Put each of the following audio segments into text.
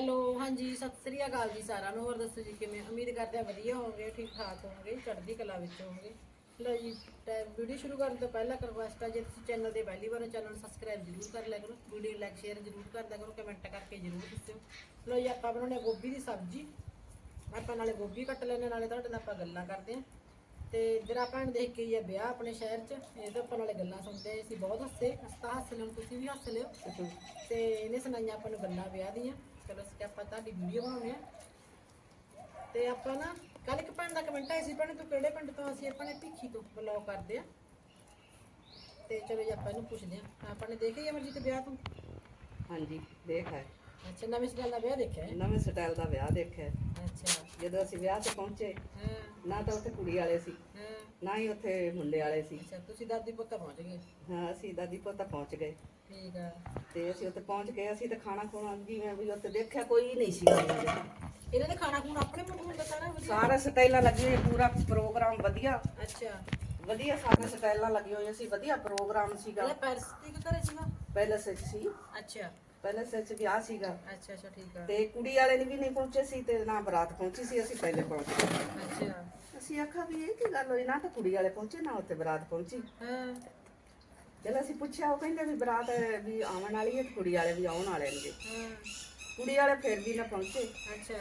Hello ਹਾਂਜੀ ਸਤਿ ਸ੍ਰੀ ਅਕਾਲ ਜੀ ਸਾਰਿਆਂ ਨੂੰ। ਹੋਰ ਦੱਸੋ ਜੀ ਕਿਵੇਂ? ਉਮੀਦ ਕਰਦੇ ਆ ਵਧੀਆ ਹੋਵੋਗੇ ਠੀਕ ਠਾਕ ਹੋਵੋਗੇ ਚੜ੍ਹਦੀ ਕਲਾ ਵਿੱਚ ਹੋਵੋਗੇ। ਲਓ ਜੀ ਵੀਡੀਓ ਸ਼ੁਰੂ ਕਰਨ ਤੋਂ ਪਹਿਲਾਂ ਰਿਕੁਐਸਟ ਹੈ ਜੇ ਤੁਸੀਂ ਚੈਨਲ ਤੇ ਪਹਿਲੀ ਵਾਰ ਚੈਨਲ ਨੂੰ ਸਬਸਕ੍ਰਾਈਬ ਜ਼ਰੂਰ ਕਰ ਲਿਆ ਕਰੋ। ਵੀਡੀਓ ਲਾਈਕ ਸ਼ੇਅਰ ਜ਼ਰੂਰ ਕਰਦਿਆ ਕਰੋ ਕਮੈਂਟ ਕਰਕੇ ਜ਼ਰੂਰ ਦੱਸਿਓ। ਲਓ ਜੀ ਆਪਾਂ ਬਣਾਉਣੇ ਆ ਗੋਭੀ ਦੀ ਸਬਜ਼ੀ। ਆਪਾਂ ਨਾਲੇ ਗੋਭੀ ਕੱਟ ਲੈਣੇ ਨਾਲੇ ਤੁਹਾਡੇ ਨਾਲ ਆਪਾਂ ਗੱਲਾਂ ਕਰਦੇ ਆ ਤੇ ਇੱਧਰ ਆਪਾਂ ਨੇ ਦੇਖ ਕੇ ਹੀ ਆ ਵਿਆਹ ਆਪਣੇ ਸ਼ਹਿਰ 'ਚ ਇਹ ਤਾਂ ਆਪਾਂ ਨਾਲੇ ਗੱਲਾਂ ਸੁਣਦੇ ਆ, ਅਸੀਂ ਬਹੁਤ ਹੱਸੇ ਅਸੀਂ ਤਾਂ ਹੱਸ ਲਿਓ ਤੁਸੀਂ ਵੀ ਹੱਸ ਲਿਓ। ਤੇ ਇਹਨੇ ਸੁਣਾਈਆਂ ਆਪਾਂ ਨੂੰ ਗੱਲਾਂ ਵਿਆਹ ਦੀਆਂ। ਚਲੋ ਅਸੀਂ ਆਪਾਂ ਤੁਹਾਡੀ ਵੀਡੀਓ ਬਣਾਉਣੇ ਆ ਤੇ ਆਪਾਂ ਨਾ ਕੱਲ ਇੱਕ ਭੈਣ ਦਾ ਕਮੈਂਟ ਆਇਆ ਸੀ ਭੈਣ ਤੂੰ ਕਿਹੜੇ ਪਿੰਡ ਤੋਂ ਅਸੀਂ ਆਪਾਂ ਨੇ ਭਿੱਖੀ ਤੋਂ ਬਲੌਗ ਕਰਦੇ ਆ ਤੇ ਚਲੋ ਜੀ ਆਪਾਂ ਇਹਨੂੰ ਪੁੱਛਦੇ ਆ ਆਪਾਂ ਨੇ ਦੇਖਿਆ ਹੀ ਅਮਰਜੀਤ ਵਿਆਹ ਤੋਂ? ਹਾਂਜੀ ਦੇਖ ਹੈ। ਅੱਛਾ ਨਵੇਂ ਸਟਾਈਲ ਦਾ ਵਿਆਹ ਦੇਖਿਆ ਹੈ? ਨਵੇਂ ਸਟਾਈਲ ਦਾ ਵਿਆਹ ਦੇਖਿਆ ਹੈ। ਅੱਛਾ। ਜਦੋਂ ਅਸੀਂ ਵਿਆਹ ਤੇ ਪਹੁੰਚੇ ਹਾਂ। ਨਾ ਤਾਂ ਉੱਥੇ ਕੁੜੀ ਵਾਲੇ ਸੀ ਹਾਂ। ਨਾ ਹੀ ਉੱਥੇ ਮੁੰਡੇ ਵਾਲੇ ਸੀ। ਅੱਛਾ ਤੁਸੀਂ ਦਾਦੀ ਪੁੱਤ ਪਹੁੰਚ ਗਏ? ਹਾਂ ਅਸੀਂ ਦਾਦੀ ਪੋਤਾ ਪਹੁੰਚ ਗਏ। ਠੀਕ ਆ। ਤੇ ਅਸੀਂ ਉੱਥੇ ਪਹੁੰਚ ਗਏ ਅਸੀਂ ਤਾਂ ਖਾਣਾ ਖੁਣਾ ਜਿਵੇਂ ਵੀ ਉੱਥੇ ਦੇਖਿਆ ਕੋਈ ਨਹੀਂ ਸੀ ਇਹਨਾਂ ਦੇ ਖਾਣਾ ਖੂਣਾ ਆਪਣੇ ਮੁੰਡੇ ਹੁੰਦਾ ਸਾਰਾ ਵਧੀਆ? ਸਾਰਾ ਸਟਾਈਲਾਂ ਲੱਗੀ ਹੋਈ ਪੂਰਾ ਪ੍ਰੋਗਰਾਮ ਵਧੀਆ। ਅੱਛਾ। ਵਧੀਆ ਸਾਰੇ ਸਟਾਈਲਾਂ ਲੱਗੀ ਹੋਈਆਂ ਸੀ ਵਧੀਆ ਪ੍ਰੋਗਰਾਮ ਸੀਗਾ। ਪੈਰਸ ਸੀ। ਅੱਛਾ। ਵਿੱਚ ਵਿਆਹ ਸੀਗਾ। ਅੱਛਾ ਅੱਛਾ ਠੀਕ ਆ। ਤੇ ਕੁੜੀ ਵਾਲੇ ਨੇ ਵੀ ਨਹੀਂ ਪਹੁੰਚੇ ਸੀ ਤੇ ਨਾ ਬਰਾਤ ਪਹੁੰਚੀ ਸੀ ਅਸੀਂ ਪਹਿਲੇ ਪਹੁੰਚ ਗਏ। ਅੱਛਾ। ਅਸੀਂ ਆਖਿਆ ਵੀ ਇਹ ਕੀ ਗੱਲ ਹੋਈ? ਨਾ ਤਾਂ ਕੁੜੀ ਵਾਲੇ ਪਹੁੰਚੇ ਨਾ ਉੱਥੇ ਬਰਾਤ ਪਹੁੰਚੀ। ਹਾਂ। ਜਦੋਂ ਅਸੀਂ ਪੁੱਛਿਆ ਉਹ ਕਹਿੰਦੇ ਵੀ ਬਰਾਤ ਵੀ ਆਉਣ ਵਾਲੀ ਹੈ ਤੇ ਕੁੜੀ ਵਾਲੇ ਵੀ ਆਉਣ ਵਾਲੇ ਨੇ। ਹਾਂ। ਕੁੜੀ ਵਾਲੇ ਫਿਰ ਵੀ ਨਾ ਪਹੁੰਚੇ। ਅੱਛਾ।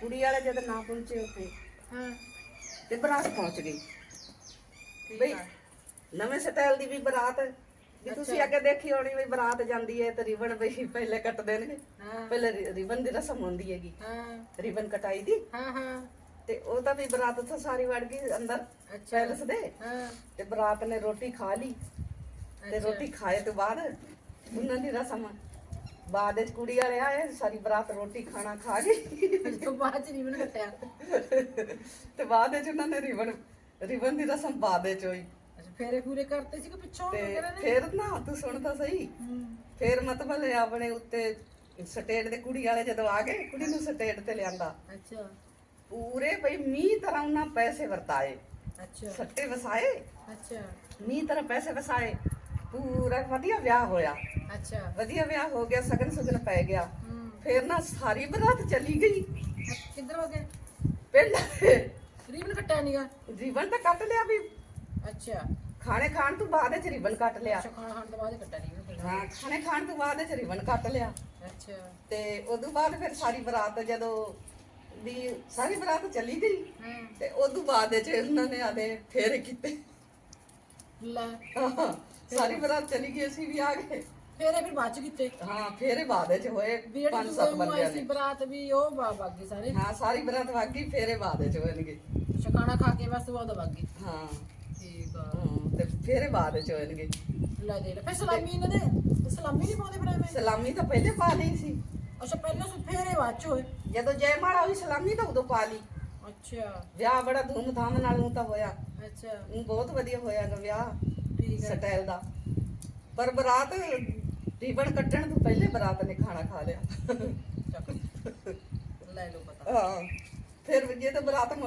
ਕੁੜੀ ਵਾਲੇ ਜਦ ਨਾ ਪਹੁੰਚੇ ਉੱਥੇ ਹਾਂ। ਤੇ ਬਰਾਤ ਪਹੁੰਚ ਗਈ। ਬਈ ਨਵੇਂ ਸਟਾਈਲ ਦੀ ਵੀ ਬਰਾਤ ਵੀ ਤੁਸੀਂ ਅੱਗੇ ਦੇਖੀ ਹੋਣੀ ਵੀ ਬਰਾਤ ਜਾਂਦੀ ਹੈ ਤੇ ਰਿਬਨ ਬਈ ਪਹਿਲੇ ਕੱਟ ਦੇਣਗੇ ਹਾਂ। ਪਹਿਲੇ ਰਿਬਨ ਦੀ ਰਸਮ ਹੁੰਦੀ ਹੈਗੀ। ਹਾਂ। ਰਿਬਨ ਕਟਾਈ ਦੀ। ਹਾਂ ਹਾਂ। ਤੇ ਉਹ ਤਾਂ ਵੀ ਬਰਾਤ ਉੱਥੇ ਸਾਰੀ ਵੜ ਗਈ ਅੰਦਰ ਅੱਛਾ। ਪੈਲਸ ਦੇ। ਹਾਂ। ਤੇ ਬਰਾਤ ਨੇ ਰੋਟੀ ਖਾ ਲਈ। ਤੇ ਰੋਟੀ ਖਾਏ ਤੋਂ ਬਾਅਦ ਉਹਨਾਂ ਦੀ ਰਸਮ ਬਾਅਦ ਵਿੱਚ ਕੁੜੀ ਵਾਲੇ ਆਏ ਸਾਰੀ ਬਰਾਤ ਰੋਟੀ ਖਾਣਾ ਖਾ ਗਈ ਤੋਂ ਬਾਅਦ ਚ ਮੈਨੂੰ ਕੱਟਿਆ। ਤੇ ਬਾਅਦ ਵਿੱਚ ਉਹਨਾਂ ਨੇ ਰਿਬਨ ਰਿਬਨ ਦੀ ਰਸਮ ਬਾਅਦ ਵਿੱਚ ਹੋਈ। ਫੇਰੇ ਪੂਰੇ ਕਰਤੇ ਸੀ ਕਿ ਪਿੱਛੋਂ ਤੇ ਵਗੈਰਾ ਨੇ ਫਿਰ ਨਾ ਤੂੰ ਸੁਣ ਤਾਂ ਸਹੀ। ਫਿਰ ਮਤਲਬ ਆਪਣੇ ਉੱਤੇ ਸਟੇਟ ਦੇ ਕੁੜੀ ਵਾਲੇ ਜਦੋਂ ਆ ਗਏ ਕੁੜੀ ਨੂੰ ਸਟੇਟ ਤੇ ਲਿਆਂਦਾ। ਅੱਛਾ। ਪੂਰੇ ਬਈ ਮੀਂਹ ਤਰ੍ਹਾਂ ਉਹਨਾਂ ਪੈਸੇ ਵਰਤਾਏ। ਅੱਛਾ। ਸੱਟੇ ਵਸਾਏ। ਅੱਛਾ। ਮੀਂਹ ਤਰ੍ਹਾਂ ਪੈਸੇ ਵਸਾਏ। ਪੂਰਾ ਵਧੀਆ ਵਿਆਹ ਹੋਇਆ। ਅੱਛਾ। ਵਧੀਆ ਵਿਆਹ ਹੋ ਗਿਆ ਸਗਨ ਸੁਗਨ ਪੈ ਗਿਆ। ਹੂੰ। ਫਿਰ ਨਾ ਸਾਰੀ ਬਰਾਤ ਚਲੀ ਗਈ। ਕਿੱਧਰ ਹੋ ਗਏ? ਪਿੰਡ ਰੀਬਨ ਕੱਟਿਆ ਨੀਗਾ ਰਿਬਨ ਤਾਂ ਕੱਟ ਲਿਆ ਵੀ। ਅੱਛਾ। ਖਾਣੇ ਖਾਣ ਤੋਂ ਬਾਅਦ ਵਿੱਚ ਰਿਬਨ ਕੱਟ ਲਿਆ। ਅੱਛਾ ਖਾਣਾ ਖਾਣ ਤੋਂ ਬਾਅਦ ਕੱਟਿਆ ਰੀਬਨ ਹਾਂ ਖਾਣੇ ਖਾਣ ਤੋਂ ਬਾਅਦ ਵਿੱਚ ਰਿਬਨ ਕੱਟ ਲਿਆ। ਅੱਛਾ। ਤੇ ਉਦੋਂ ਬਾਅਦ ਫਿਰ ਸਾਰੀ ਬਰਾਤ ਜਦੋਂ ਵੀ ਸਾਰੀ ਬਰਾਤ ਚਲੀ ਗਈ ਤੇ ਉਦੋਂ ਬਾਅਦ ਵਿੱਚ ਉਹਨਾਂ ਨੇ ਆਦੇ ਫੇਰੇ ਕੀਤੇ। ਲੈ। ਸਾਰੀ ਬਰਾਤ ਚਲੀ ਗਈ ਅਸੀਂ ਵੀ ਆ ਗਏ। ਫੇਰੇ ਫਿਰ ਬਾਅਦ ਚ ਕੀਤੇ ਹਾਂ ਫੇਰੇ ਬਾਅਦ ਵਿੱਚ ਹੋਏ ਵੀ ਜਿਹੜੀ ਪੰਜ ਸੱਤ ਦੂਏ ਬੰਦਿਆਂ ਸੀ ਨੇ ਬਰਾਤ ਵੀ ਉਹ ਬਾ ਬਾਗੀ ਸਾਰੇ। ਹਾਂ ਸਾਰੀ ਬਰਾਤ ਵਾਗੀ ਫੇਰੇ ਬਾਅਦ ਵਿੱਚ ਹੋਣਗੇ। ਖਾਣਾ ਖਾ ਕੇ ਬਸ ਉਹ ਬਾਗੀ ਹਾਂ। ਠੀਕ ਆ। ਹਾਂ, ਤੇ ਫੇਰੇ ਬਾਅਦ ਵਿੱਚ ਹੋਣਗੇ। ਲੈ ਦੇ ਲੈ ਫਿਰ ਸਲਾਮੀ ਇਹਨਾਂ ਦੇ। ਸਲਾਮੀ ਨਹੀਂ ਪਾਉਂਦੇ ਫਿਰ ਐਵੇਂ? ਸਲਾਮੀ ਤਾਂ ਪਹਿਲੇ ਪਾ ਲਈ ਸੀ। ਅੱਛਾ ਪਹਿਲਾਂ ਸੁ ਫੇਰੇ ਬਾਅਦ ਚ ਹੋਏ। ਜਦੋਂ ਜੈਮਾਲਾ ਹੋਈ ਸਲਾਮੀ ਤਾਂ ਉਦੋਂ ਪਾ ਲਈ। ਅੱਛਾ। ਵਿਆਹ ਬੜਾ ਧੂਮਧਾਮ ਨਾਲ ਉਹ ਤਾਂ ਹੋਇਆ। ਅੱਛਾ। ਬਹੁਤ ਵਧੀਆ ਹੋਇਆ ਗਾ ਵਿਆਹ। ਸਟਾਈਲ ਦਾ। ਪਰ ਬਰਾਤ ਰੀਬਨ ਕੱਟਣ ਤੋਂ ਪਹਿਲੇ ਬਰਾਤ ਨੇ ਖਾਣਾ ਖਾ ਲਿਆ। ਚੱਕ ਲੈ ਲਓ ਪਤਾ। ਹਾਂ। ਫਿਰ ਜੇ ਤਾਂ ਬਰਾਤ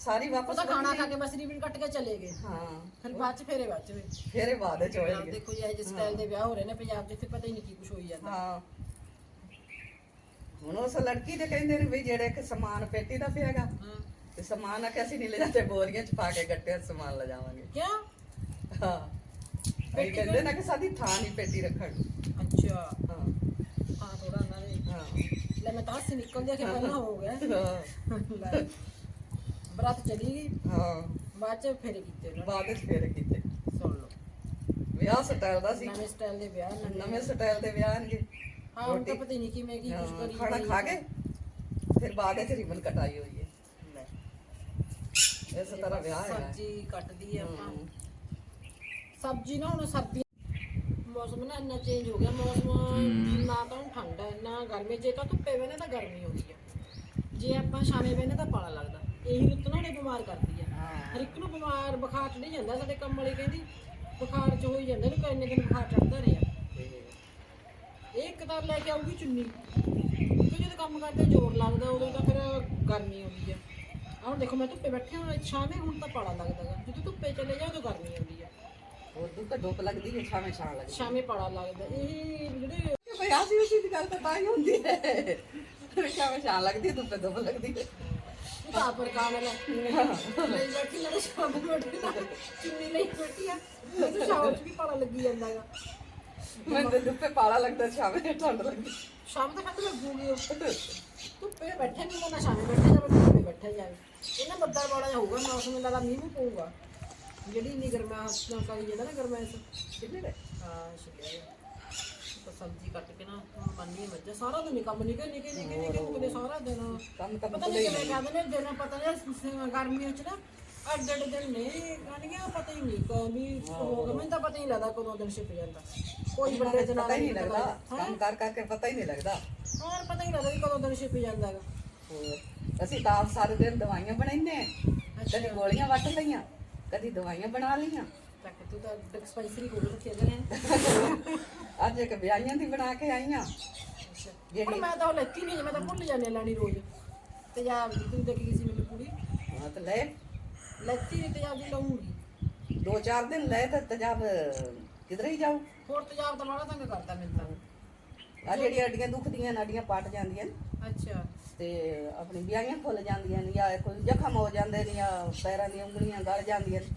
ਸਾਰੀ ਵਾਪਸ ਖਾਣਾ ਖਾ ਕੇ ਬਸ ਰੀਬਨ ਕੱਟ ਕੇ ਚਲੇ ਗਏ। ਹਾਂ। ਫਿਰ ਬਾਅਦ ਚ ਫੇਰੇ ਬਾਅਦ ਚ ਹੋਏ। ਫੇਰੇ ਬਾਅਦ ਆਹ ਹੋਣਗੇ ਦੇਖੋ ਜੀ ਇਹ ਜਿਸ ਸਟਾਈਲ ਦੇ ਵਿਆਹ ਹੋ ਰਹੇ ਨੇ ਪੰਜਾਬ 'ਚ ਇੱਥੇ ਪਤਾ ਹੀ ਨਹੀਂ ਕੀ ਕੁਝ ਹੋਈ ਜਾਂਦਾ। ਹਾਂ। ਹੁਣ ਉਸ ਲੜਕੀ ਦੇ ਕਹਿੰਦੇ ਨੇ ਵੀ ਜਿਹੜੇ ਕਿ ਸਮਾਨ ਪੇਟੀ ਦਾ ਪਿਆਗਾ ਹਾਂ। ਤੇ ਸਮਾਨ ਆ ਕੇ ਅਸੀਂ ਨਹੀਂ ਲੈ ਜਾਂਦੇ ਬੋਰੀਆਂ ਚ ਪਾ ਕੇ ਗੱਟੇ 'ਚ ਸਮਾਨ ਲੈ ਜਾਵਾਂਗੇ ਕਿਉਂ? ਹਾਂ। ਅਸੀਂ ਕਹਿੰਦੇ ਨਾ ਕਿ ਸਾਡੀ ਥਾਂ ਨਹੀਂ ਪੇਟੀ ਰੱਖਣ। ਨੂੰ। ਅੱਛਾ। ਹਾਂ। ਹਾਂ ਥੋੜਾ ਉਹਨਾਂ ਦੇ ਹਾਂ। ਲੈ ਮੈਂ ਤਾਂ ਹੱਸੀ ਨਿਕਲਦੀ ਆ ਕਿ ਪਹਿਲਾਂ ਹੋ ਗਿਆ। ਹਾਂ, ਲੈ। ਬਰਾਤ ਚਲੀ ਗਈ। ਹਾਂ। ਬਾਅਦ ਚ ਫੇਰੇ ਕੀਤੇ ਉਹਨਾਂ ਬਾਅਦ ਵਿੱਚ ਫੇਰੇ ਕੀਤੇ। ਨੇ। ਸੁਣ ਲਓ। ਵਿਆਹ ਸਟਾਈਲ ਦਾ ਸੀ। ਨਵੇਂ ਸਟਾਈਲ ਦੇ ਵਿਆਹ ਨਵੇਂ ਨਵੇਂ ਸਟਾਈਲ ਦੇ ਵਿਆਹ ਨੇ। ਹਾਂ ਹੁਣ ਤਾਂ ਪਤਾ ਹੀ ਨਹੀਂ ਕਿਵੇਂ ਕੀ ਕੁਝ ਕਰੀ ਖਾਣਾ ਖਾ। ਕੇ ਫਿਰ ਬਾਅਦ ਵਿੱਚ ਰਿਬਨ ਕਟਾਈ ਹੋਈ ਹੈ। ਇਸ ਤਰ੍ਹਾਂ ਵਿਆਹ ਹੈ ਸਬਜ਼ੀ ਕੱਟਦੀ ਆ ਆਪਾਂ। ਸਬਜ਼ੀ ਨਾ ਹੁਣ ਸਰਦੀ ਮੌਸਮ ਨਾ ਇੰਨਾ ਚੇਂਜ ਹੋ ਗਿਆ ਮੌਸਮ ਨਾ ਤਾਂ ਹੁਣ ਠੰਡ ਹੈ ਨਾ ਗਰਮੀ ਜੇ ਤਾਂ ਧੁੱਪੇ ਵੇਨੇ ਤਾਂ ਗਰਮੀ ਹੁੰਦੀ ਹੈ। ਜੇ ਆਪਾਂ ਛਾਵੇਂ ਵੇਨੇ ਤਾਂ ਪਾਲਾ ਲੱਗਦਾ ਇਹੀ ਰੁੱਤ ਨਾ ਨੇ ਬਿਮਾਰ ਕਰਦੀ ਹੈ। ਹਰ ਇੱਕ ਨੂੰ ਬਿਮਾਰ ਬੁਖਾਰ ਚੜੀ ਜਾਂਦਾ ਸਾਡੇ ਕੰਮ ਵਾਲੀ ਕਹਿੰਦੀ ਬੁਖਾਰ ਚ ਹੋਈ ਜਾਂਦਾ ਨੂੰ ਇੰਨੇ ਦਿਨ ਬੁਖਾਰ ਚੜਦਾ ਰਿਹਾ ਇਹ ਇੱਕ ਤਾਂ ਲੈ ਕੇ ਆਊਗੀ ਚੁੰਨੀ ਕਿਉਂਕਿ ਜਦੋਂ ਕੰਮ ਕਰਦੇ ਜ਼ੋਰ ਲੱਗਦਾ ਉਦੋਂ ਤਾਂ ਫਿਰ ਗਰਮੀ ਆਉਂਦੀ ਹੈ। ਹੁਣ ਦੇਖੋ ਮੈਂ ਧੁੱਪੇ ਬੈਠੀ ਹਾਂ ਛਾਵੇਂ ਹੁਣ ਤਾਂ ਪਾਲਾ ਲੱਗਦਾ। ਜਦੋਂ ਧੁੱਪੇ ਚਲੇ ਜਾਓ ਉਦੋਂ ਗਰਮੀ ਆਉਂਦੀ ਤਾਂ ਡੁੱਬ ਲੱਗਦੀ ਹੈ ਛਾਵੇਂ ਛਾਂ ਲੱਗਦੀ। ਛਾਵੇਂ ਪਾਲਾ ਲੱਗਦਾ। ਇਹ ਜਿਹੜੇ ਹੈ ਭਈ ਆਸੀ ਉਸੀ ਦੀ ਗੱਲ ਤਾਂ ਤਾਂ ਹੀ ਹੁੰਦੀ ਹੈ। ਸ਼ਾਮ ਸ਼ਾਮ ਲੱਗਦੀ ਧੁੱਪੇ ਧੁੱਪ ਲੱਗਦੀ ਤੂੰ ਤਾਂ ਪਰ ਕਾਨ ਲੈ ਬੈਠੀ ਨਾ ਸ਼ਾਮ ਨੂੰ ਬੈਠੀ ਨਾ ਚੁੰਨੀ ਨਹੀਂ ਬੈਠੀ ਆ। ਮੈਨੂੰ ਸ਼ਾਮ ਚ ਵੀ ਪਾਲਾ ਲੱਗੀ ਜਾਂਦਾ ਹੈਗਾ। ਮੈਨੂੰ ਤਾਂ ਧੁੱਪੇ ਪਾਲਾ ਲੱਗਦਾ ਸ਼ਾਮੇ ਠੰਡ ਲੱਗਦੀ। ਸ਼ਾਮ ਤੱਕ ਠੰਡ ਲੱਗੂਗੀ ਧੁੱਪੇ ਬੈਠੇ ਨਹੀਂ ਨਾ ਸ਼ਾਮੇ ਬੈਠੇ ਜਾਵੇ ਧੁੱਪੇ ਬੈਠੇ ਜਾਵੇ ਇਹਨਾਂ ਬੱਦਲ ਜਿਹਾ ਹੋਊਗਾ ਮੌਸਮ ਲੱਗਦਾ ਮੀਂਹ ਵੀ ਪਊਗਾ। ਜਿਹੜੀ ਨਹੀਂ ਗਰਮਾ ਹਸਨਾ ਕਰੀ ਜਿਹੜਾ ਨਾ ਗਰਮੈਸ ਕਿੰਨੇ ਦੇ ਹਾਂ। ਸ਼ੁਕਰੀਆ ਤਾਂ ਸਬਜ਼ੀ ਕੱਟ ਕੇ ਨਾ ਬੰਨੀ ਮੱਝਾਂ ਸਾਰਾ ਦਿਨ ਹੀ ਕੰਮ ਨਿਕੇ ਨਿਕੇ ਨਿਕੇ ਨਿਕੇ ਮੁਕਦੇ ਸਾਰਾ ਦਿਨ। ਕੰਮ ਤਾਂ ਪਤਾ ਨਹੀਂ ਕਿਵੇਂ ਕਹਿੰਦੇ ਨੇ ਦਿਨ ਪਤਾ ਨਹੀਂ ਗਰਮੀਆਂ ਚ ਨਾ ਅੱਡ ਅੱਡ ਦਿਨ ਨੇ। ਕਹਣੀਆਂ ਪਤਾ ਹੀ ਨਹੀਂ ਕਦੀ ਹੋਗਾ ਮੈਨੂੰ ਤਾਂ ਪਤਾ ਹੀ ਨਹੀਂ ਲੱਗਦਾ ਕਦੋਂ ਦਿਨ ਛਿਪ ਜਾਂਦਾ। ਕੋਈ ਪਤਾ ਹੀ ਨਹੀਂ ਲੱਗਦਾ। ਕੰਮ ਕਰ ਕਰਕੇ ਪਤਾ ਹੀ ਨਹੀਂ ਲੱਗਦਾ। ਹਾਂ ਪਤਾ ਹੀ ਨਹੀਂ ਲੱਗਦਾ ਵੀ ਕਦੋਂ ਦਿਨ ਛਿਪ ਜਾਂਦਾ ਹੈਗਾ। ਹੋਰ। ਅਸੀਂ ਤਾਂ ਸਾਰੇ ਦਿਨ ਦਵਾਈਆਂ ਬਣਾਈਨੇ ਕਦੀ ਗੋਲੀਆਂ ਵੱਟ ਲਈਆਂ। ਕਦੀ ਦਵਾਈਆਂ ਬਣਾ ਲਈਆਂ। ਤੱਕ ਤੂੰ ਤਾਂ ਡਿਸਪੈਂਸਰੀ ਕੋਲ ਰੱਖਿਆ ਗਿਆ ਅੱਜ ਇੱਕ ਵਿਆਹੀਆਂ ਦੀ ਬਣਾ ਕੇ ਆਈਆਂ ਹੁਣ ਮੈਂ ਤਾਂ ਉਹ ਲੈਤੀ ਨਹੀਂ ਮੈਂ ਤਾਂ ਭੁੱਲ ਜਾਂਦੀ ਲੈਣੀ ਰੋਜ਼। ਤੇ ਜਾਂ ਤੂੰ ਦੇਖ ਗਈ ਸੀ ਮੈਨੂੰ ਕੁੜੀ ਹਾਂ ਤੇ ਲੈ। ਲੈਤੀ ਨਹੀਂ ਤੇ ਜਾਂ ਦੀ ਲਊਂਗੀ ਦੋ ਚਾਰ ਦਿਨ ਲੈ ਤੇ ਤਜਾਬ ਕਿਧਰ ਹੀ ਜਾਊ। ਹੋਰ ਤੇਜ਼ਾਬ ਤਾਂ ਬੜਾ ਤੰਗ ਕਰਦਾ ਮੈਨੂੰ ਤਾਂ। ਆ ਜਿਹੜੀਆਂ ਅੱਡੀਆਂ ਦੁਖਦੀਆਂ ਨਾੜੀਆਂ ਪਟ ਜਾਂਦੀਆਂ ਨੇ। ਅੱਛਾ। ਤੇ ਆਪਣੀ ਵਿਆਹੀਆਂ ਖੁੱਲ ਜਾਂਦੀਆਂ ਨੇ ਜਾਂ ਕੋਈ ਜ਼ਖਮ ਹੋ ਜਾਂਦੇ ਨੇ ਜਾਂ ਪੈਰਾਂ ਦੀਆਂ ਉਂਗਲੀਆਂ ਗਲ ਜਾਂਦੀਆਂ ਨੇ।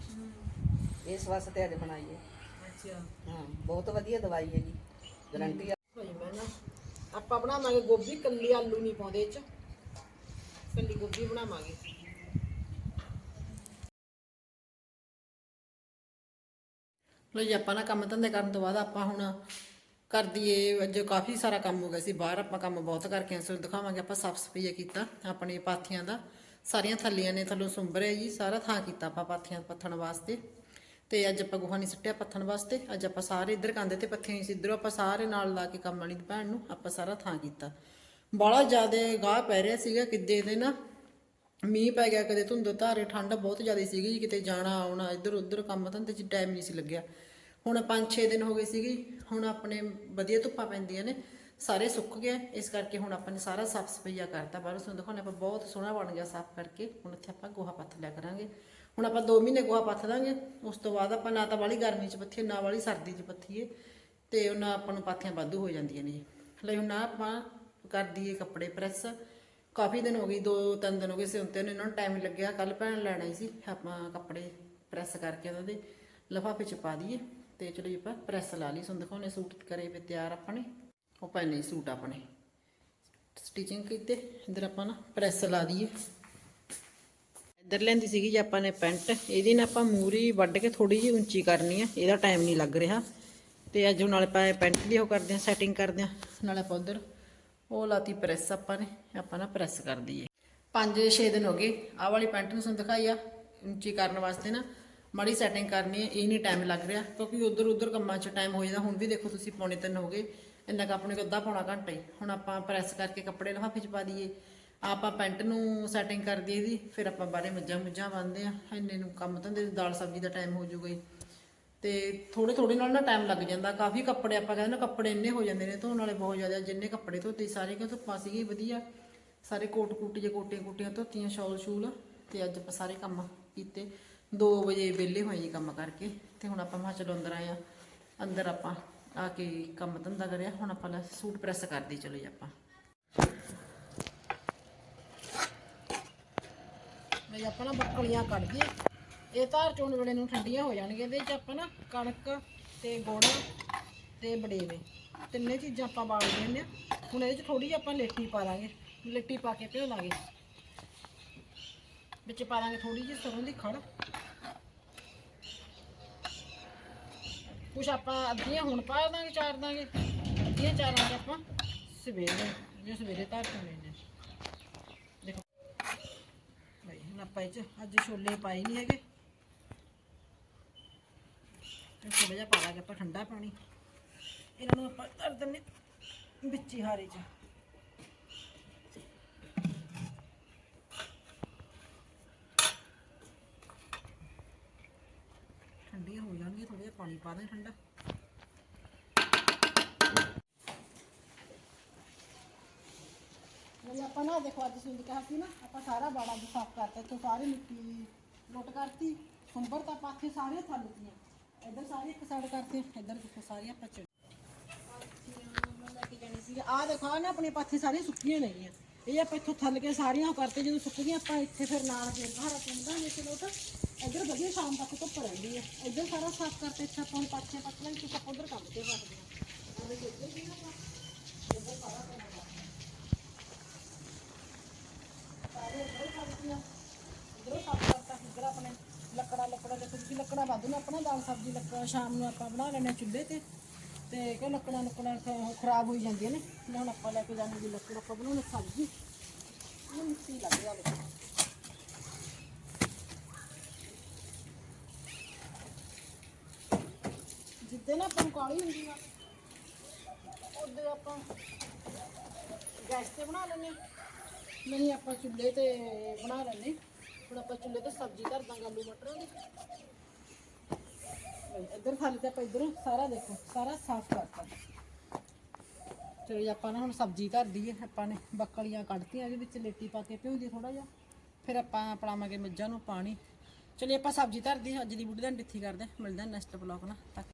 ਇਸ ਵਾਸਤੇ ਅੱਜ ਬਣਾਈਏ ਅੱਛਾ। ਹਾਂ ਬਹੁਤ ਵਧੀਆ ਦਵਾਈ ਹੈ ਜੀ। ਗਰੰਟੀ ਆ। ਭਾਈ ਮੈਂ ਨਾ ਆਪਾਂ ਬਣਾਵਾਂਗੇ ਗੋਭੀ ਕੱਲੀ ਆਲੂ ਨਹੀਂ ਪਾਉਂਦੇ ਇਹ ਚ। ਕੱਲੀ ਗੋਭੀ ਬਣਾਵਾਂਗੇ। ਲੋ ਜੀ ਆਪਾਂ ਨਾ ਕੰਮ ਧੰਦੇ ਕਰਨ ਤੋਂ ਬਾਅਦ ਆਪਾਂ ਹੁਣ ਕਰ ਦਈਏ। ਅੱਜ ਕਾਫੀ ਸਾਰਾ ਕੰਮ ਹੋ ਗਿਆ ਸੀ। ਬਾਹਰ ਆਪਾਂ ਕੰਮ ਬਹੁਤ ਕਰਕੇ ਆਏ ਸੀ। ਦਿਖਾਵਾਂਗੇ ਆਪਾਂ ਸਾਫ਼ ਸਫ਼ਾਈ ਕੀਤਾ ਆਪਣੇ ਪਾਥੀਆਂ ਦਾ। ਸਾਰੀਆਂ ਥੱਲੀਆਂ ਨੇ ਥੱਲੋਂ ਸੁੰਬਰਿਆ ਜੀ। ਸਾਰਾ ਥਾਂ ਕੀਤਾ ਆਪਾਂ ਪਾਥੀਆਂ ਪੱਥਣ ਵਾਸਤੇ। ਤੇ ਅੱਜ ਆਪਾਂ ਗੋਹਾ ਨਹੀਂ ਸੁੱਟਿਆ ਪੱਥਣ ਵਾਸਤੇ। ਅੱਜ ਆਪਾਂ ਸਾਰੇ ਇੱਧਰ ਕੰਦੇ ਤੇ ਪੱਥੀਆਂ ਸੀ। ਇੱਧਰੋਂ ਆਪਾਂ ਸਾਰੇ ਨਾਲ ਲਾ ਕੇ ਕੰਮ ਵਾਲੀ ਭੈਣ ਨੂੰ ਆਪਾਂ ਸਾਰਾ ਥਾਂ ਕੀਤਾ। ਬੜਾ ਜ਼ਿਆਦਾ ਗਾਹ ਪੈ ਰਿਹਾ ਸੀਗਾ। ਕਿੱਦੇ ਦੇ ਨਾ ਮੀਂਹ ਪੈ ਗਿਆ। ਕਦੇ ਧੁੰਦ ਧਾਰੇ, ਠੰਡ ਬਹੁਤ ਜ਼ਿਆਦਾ ਸੀਗੀ ਜੀ। ਕਿਤੇ ਜਾਣਾ, ਆਉਣਾ ਇੱਧਰ ਉੱਧਰ ਕੰਮ ਧੰਦੇ 'ਚ ਟਾਈਮ ਨਹੀਂ ਸੀ ਲੱਗਿਆ। ਹੁਣ 5-6 ਦਿਨ ਹੋ ਗਏ ਸੀਗੀ, ਹੁਣ ਆਪਣੇ ਵਧੀਆ ਧੁੱਪਾਂ ਪੈਂਦੀਆਂ ਨੇ, ਸਾਰੇ ਸੁੱਕ ਗਏ ਇਸ ਕਰਕੇ ਹੁਣ ਆਪਾਂ ਨੇ ਸਾਰਾ ਸਾਫ਼ ਸਫਾਈਆ ਕਰਤਾ ਬਾਹਰੋਂ। ਤੁਹਾਨੂੰ ਦਿਖਾਉਣੇ ਆਪਾਂ ਬਹੁਤ ਸੋਹਣਾ ਬਣ ਗਿਆ ਸਾਫ਼ ਕਰਕੇ, ਹੁਣ ਇੱਥੇ ਆਪਾਂ ਗੋਹਾ ਪੱਥ ਲਿਆ ਕਰਾਂਗੇ। ਹੁਣ ਆਪਾਂ 2 ਮਹੀਨੇ ਗੋਹਾ ਪੱਥ ਦਾਂਗੇ, ਉਸ ਤੋਂ ਬਾਅਦ ਆਪਾਂ ਨਾ ਤਾਂ ਵਾਲੀ ਗਰਮੀ 'ਚ ਪੱਥੀਏ, ਨਾ ਵਾਲੀ ਸਰਦੀ 'ਚ ਪੱਥੀਏ, ਤੇ ਉਹਨਾਂ ਆਪਾਂ ਨੂੰ ਪਾਥੀਆਂ ਵਾਧੂ ਹੋ ਜਾਂਦੀਆਂ ਨੇ। ਜੀ ਲਈ ਹੁਣ ਨਾ ਆਪਾਂ ਕਰ ਦਈਏ ਕੱਪੜੇ ਪ੍ਰੈਸ। ਕਾਫੀ ਦਿਨ ਹੋ ਗਈ ਦੋ ਤਿੰਨ ਦਿਨ ਹੋ ਗਏ ਸਿਉਂਤੇ ਨੇ, ਇਹਨਾਂ ਨੂੰ ਟਾਈਮ ਲੱਗਿਆ ਕੱਲ ਭੈਣ ਲੈਣਾ ਆਈ ਸੀ, ਆਪਾਂ ਕੱਪੜੇ ਪ੍ਰੈਸ ਕਰਕੇ ਉਹਨਾਂ ਦੇ ਲਿਫਾਫੇ ਚ ਪਾ ਦਈਏ। ਤੇ ਚਲੋ ਜੀ ਆਪਾਂ ਪ੍ਰੈਸ ਲਾ ਲਈ, ਤੁਹਾਨੂੰ ਦਿਖਾਉਣੇ ਸੂਟ ਕਰੇ ਵੇ ਤਿਆਰ ਆਪਣੇ, ਉਹ ਪੈਣੇ ਸੂਟ ਆਪਣੇ। ਸਟਿਚਿੰਗ ਕੀਤੇ, ਇਧਰ ਆਪਾਂ ਨਾ ਪ੍ਰੈਸ ਲਾ ਦਈਏ। ਇੱਧਰ ਲੈਂਦੀ ਸੀਗੀ ਜੀ ਆਪਾਂ ਨੇ ਪੈਂਟ, ਇਹਦੀ ਨਾ ਆਪਾਂ ਮੂਰੀ ਵੱਢ ਕੇ ਥੋੜੀ ਜਿਹੀ ਉੱਚੀ ਕਰਨੀ ਆ, ਇਹਦਾ ਟਾਈਮ ਨਹੀਂ ਲੱਗ ਰਿਹਾ। ਤੇ ਅੱਜ ਨਾਲੇ ਆਪਾਂ ਪੈਂਟ ਦੀ ਉਹ ਕਰਦੇ ਆ ਸੈਟਿੰਗ ਕਰਦੇ ਆ, ਨਾਲੇ ਆਪਾਂ ਉਧਰ ਉਹ ਲਾਤੀ ਪ੍ਰੈਸ ਆਪਾਂ ਨੇ, ਆਪਾਂ ਨਾ ਪ੍ਰੈਸ ਕਰ ਦਈਏ। 5-6 ਦਿਨ ਹੋ ਗਏ, ਆਹ ਵਾਲੀ ਪੈਂਟ ਨੂੰ ਤੁਹਾਨੂੰ ਦਿਖਾਈ ਆ, ਉੱਚੀ ਕਰਨ ਵਾਸਤੇ ਨਾ ਮਾੜੀ ਸੈਟਿੰਗ ਕਰਨੀ ਹੈ, ਇਹ ਨਹੀਂ ਟਾਈਮ ਲੱਗ ਰਿਹਾ, ਕਿਉਂਕਿ ਉਧਰ ਉਧਰ ਕੰਮਾਂ 'ਚ ਟਾਈਮ ਹੋ ਜਾਂਦਾ। ਹੁਣ ਵੀ ਦੇਖੋ ਤੁਸੀਂ ਪੌਣੇ ਤਿੰਨ ਹੋ ਗਏ, ਇੰਨਾ ਕੁ ਆਪਣੇ ਕੋਲ ਅੱਧਾ ਪੌਣਾ ਘੰਟਾ ਹੀ। ਹੁਣ ਆਪਾਂ ਪ੍ਰੈਸ ਕਰਕੇ ਕੱਪੜੇ ਲਿਫਾਫੇ 'ਚ ਪਾ ਦਈਏ। ਆਪਾਂ ਪੈਂਟ ਨੂੰ ਸੈਟਿੰਗ ਕਰ ਦਈਏ ਇਹਦੀ, ਫਿਰ ਆਪਾਂ ਬਾਰੇ ਮੱਝਾਂ ਮੁੱਝਾਂ ਬੰਨਦੇ ਆ ਇੰਨੇ ਨੂੰ ਕੰਮ ਧੰਦੇ ਦੀ ਦਾਲ ਸਬਜ਼ੀ ਦਾ ਟਾਈਮ ਹੋ ਜਾਊਗਾ ਜੀ। ਤੇ ਥੋੜੇ ਥੋੜੇ ਨਾਲ ਨਾ ਟਾਈਮ ਲੱਗ ਜਾਂਦਾ। ਕਾਫੀ ਕੱਪੜੇ ਆਪਾਂ ਕਹਿੰਦੇ ਨਾ ਕੱਪੜੇ ਇੰਨੇ ਹੋ ਜਾਂਦੇ ਨੇ, ਧੋਣ ਵਾਲੇ ਬਹੁਤ ਜ਼ਿਆਦਾ। ਜਿੰਨੇ ਕੱਪੜੇ ਧੋਤੇ, ਸਾਰੇ ਕਿ ਧੁੱਪਾਂ ਸੀਗੀ ਵਧੀਆ। ਸਾਰੇ ਕੋਟ ਕੁੱਟ ਜੇ ਕੋਟੀਆਂ ਕੁੱਟੀਆਂ ਧੋਤੀਆਂ ਸ਼ਾਲ ਸ਼ੂਲ ਤੇ ਅੱਜ ਆਪਾਂ ਸਾਰੇ ਕੰਮ ਕੀਤੇ। 2 ਵਜੇ ਵਿਹਲੇ ਹੋਏ ਜੀ ਕੰਮ ਕਰਕੇ, ਤੇ ਹੁਣ ਆਪਾਂ ਮਾ ਚਲੋ ਅੰਦਰ ਆਏ ਆ ਅੰਦਰ ਆਪਾਂ ਆ ਕੇ ਕੰਮ ਧੰਦਾ ਕਰਿਆ, ਹੁਣ ਆਪਾਂ ਲੈ ਸੂਟ ਪ੍ਰੈਸ ਕਰਦੇ ਚਲੋ ਜੀ ਆਪਾਂ। ਮੈਂ ਆਪਾਂ ਨਾ ਬੱਕਲੀਆਂ ਕੱਢ ਦਈਏ। ਇਹ ਧਾਰ ਚੋਣ ਵੇਲੇ ਨੂੰ ਠੰਡੀਆਂ ਹੋ ਜਾਣਗੀਆਂ, ਇਹਦੇ ਚ ਆਪਾਂ ਨਾ ਕਣਕ ਤੇ ਗੁੜ ਤੇ ਬੜੇਵੇ ਤਿੰਨੇ ਚੀਜ਼ਾਂ ਆਪਾਂ ਬਾਲ ਦਿੰਦੇ ਆ ਹੁਣ ਇਹਦੇ ਚ ਥੋੜੀ ਜਿਹੀ ਆਪਾਂ ਲੇਟੀ ਪਾ ਦਾਂਗੇ, ਲੇਟੀ ਪਾ ਕੇ ਭਿਓ ਲਾਂਗੇ। ਵਿੱਚ ਪਾ ਦਾਂਗੇ ਥੋੜੀ ਜਿਹੀ ਸਰੋਂ ਦੀ ਖੜ ਕੁਛ ਆਪਾਂ ਅੱਧੀਆਂ ਹੁਣ ਪਾ ਦਾਂਗੇ, ਚਾਰ ਦਾਂਗੇ। ਅੱਧੀਆਂ ਚਾਰਾਂ ਆਪਾਂ ਸਵੇਰੇ, ਜੇ ਸਵੇਰੇ ਧਾਰ ਚੋਣੇ ਨੇ ਦੇਖੋ। ਭਾਈ ਹੁਣ ਆਪਾਂ ਇਹ ਚ ਅੱਜ ਛੋਲੇ ਪਾਏ ਨਹੀਂ ਹੈਗੇ। ਤੇ ਥੋੜਾ ਜਿਹਾ ਪਾ ਲਾਂਗੇ ਆਪਾਂ ਠੰਡਾ ਪਾਣੀ। ਇਹਨਾਂ ਨੂੰ ਆਪਾਂ ਧਰ ਦਿੰਨੇ ਵਿੱਚ ਹੀ ਹਾਰੇ ਚ ਠੰਡੀਆਂ ਹੋ ਜਾਣਗੀਆਂ ਥੋੜਾ ਜਿਹਾ ਪਾਣੀ ਪਾ ਦੇ ਠੰਡਾ। ਜੇ ਆਪਾਂ ਨਾ ਦੇਖੋ ਅੱਜ ਸੁਣ ਕਿਹਾ ਸੀ ਨਾ, ਆਪਾਂ ਸਾਰਾ ਬਾੜਾ ਵੀ ਸਾਫ਼ ਕਰਤਾ, ਇੱਥੋਂ ਸਾਰੀ ਮਿੱਟੀ ਲੁੱਟ ਕਰਤੀ, ਸੁੰਬਰ ਤਾਂ ਪਾਥੇ ਸਾਰੇ ਥੱਲਤੀਆਂ ਇੱਧਰ ਸਾਰੀ ਇੱਕ ਸਾਈਡ ਕਰਤੀ, ਇੱਧਰ ਦੇਖੋ ਸਾਰੀ ਆਪਾਂ ਚਿੜ ਮੈਂ ਆਹ ਦੇਖੋ, ਆਹ ਨਾ ਆਪਣੀ ਪਾਥੀ ਸਾਰੀਆਂ ਸੁੱਕੀਆਂ ਨੇਗੀਆਂ ਇਹ ਆਪਾਂ ਇੱਥੋਂ ਥੱਲ ਕੇ ਸਾਰੀਆਂ ਉਹ ਕਰਤੇ ਜਦੋਂ ਸੁੱਕ ਗਈਆਂ ਆਪਾਂ ਇੱਥੇ ਫਿਰ ਨਾਲ ਫੇਰ ਘਾਰਾ ਪੁੰਦਾ ਨੇ ਚਲੋ ਤਾਂ ਇੱਧਰ ਵਧੀਆ ਸ਼ਾਮ ਤੱਕ ਧੁੱਪ ਰਹਿੰਦੀ ਹੈ ਇੱਧਰ ਸਾਰਾ ਸਾਫ਼ ਕਰਕੇ ਇੱਥੇ ਆਪਾਂ ਹੁਣ ਪਾਥੀਆਂ ਪੱਟ ਲਾਂਗੇ ਕਿਉਂਕਿ ਆਪਾਂ ਉੱਧਰ ਕੰਮ ਤੇ ਰੱਖਦੇ ਹਾਂ। ਆਹ ਦੇਖੋ ਇੱਧਰ ਵੀ ਨਾ ਆਪਾਂ। ਇੱਧਰ ਸਾਰਾ ਕੰਮ ਕਰਨਾ। ਸਾਰੇ ਇੱਧਰ ਪਾਥੀਆਂ ਇੱਧਰੋਂ ਸਾਫ਼ ਕਰਤਾ, ਇੱਧਰ ਆਪਣੇ ਲੱਕੜਾ ਲੱਕੜਾ ਦੇਖੋ ਤੁਸੀਂ ਲੱਕੜਾ ਵਾਧੂ ਨਾ, ਆਪਣਾ ਦਾਲ ਸਬਜ਼ੀ, ਲੱਕੜਾ ਸ਼ਾਮ ਨੂੰ ਆਪਾਂ ਬਣਾ ਲੈਣੇ ਚੁੱਲ੍ਹੇ ਤੇ। ਤੇ ਕਿ ਲੱਕੜਾਂ ਲੱਕੜਾਂ ਖਰਾਬ ਹੋਈ ਜਾਂਦੀਆਂ ਨੇ। ਹੁਣ ਆਪਾਂ ਲੈ ਕੇ ਜਾਵਾਂਗੇ ਲੱਕੜ, ਆਪਾਂ ਬਣਾਉਣੀ ਸਬਜ਼ੀ। ਇਹ ਮਿੱਟੀ ਲੱਗ ਰਿਹਾ ਜਿੱਦੇ ਨਾ ਆਪਾਂ ਕਾਲੀ ਹੁੰਦੀ ਆ, ਉਹਦੇ ਆਪਾਂ ਗੈਸ ਤੇ ਬਣਾ ਲੈਂਦੇ ਹਾਂ। ਨਹੀਂ, ਆਪਾਂ ਚੁੱਲ੍ਹੇ ਤੇ ਬਣਾ ਲੈਂਦੇ ਹੁਣ ਆਪਾਂ ਚੁੱਲ੍ਹੇ ਤੇ ਸਬਜ਼ੀ ਧਰ ਦਾਂਗੇ, ਆਲੂ ਮਟਰਾਂ ਦੀ। ਲਓ ਇੱਧਰ ਖਾਲੀ ਤੇ ਆਪਾਂ ਇੱਧਰੋਂ ਸਾਰਾ ਦੇਖੋ, ਸਾਰਾ ਸਾਫ਼ ਕਰਤਾ। ਚਲੋ ਜੀ, ਆਪਾਂ ਨਾ ਹੁਣ ਸਬਜ਼ੀ ਧਰ ਦਈਏ, ਆਪਾਂ ਨੇ ਬੱਕਲੀਆਂ ਕੱਢਤੀਆਂ ਇਹਦੇ ਵਿੱਚ, ਲੇਟੀ ਪਾ ਕੇ ਭਿਉਂਦੀ ਥੋੜਾ ਜਿਹਾ। ਫਿਰ ਆਪਾਂ ਪੜਾਵਾਂਗੇ ਮੱਝਾਂ ਨੂੰ ਪਾਣੀ। ਚਲਿਏ ਆਪਾਂ ਸਬਜ਼ੀ ਧਰਦੇ ਹਾਂ ਅੱਜ ਦੀ ਵੀਡੀਓ ਦਾ ਡਿੱਥੀ ਕਰਦੇ ਹਾਂ। ਮਿਲਦੇ ਹਾਂ ਨੈਕਸਟ ਬਲੌਗ ਨਾਲ ਤੱਕ।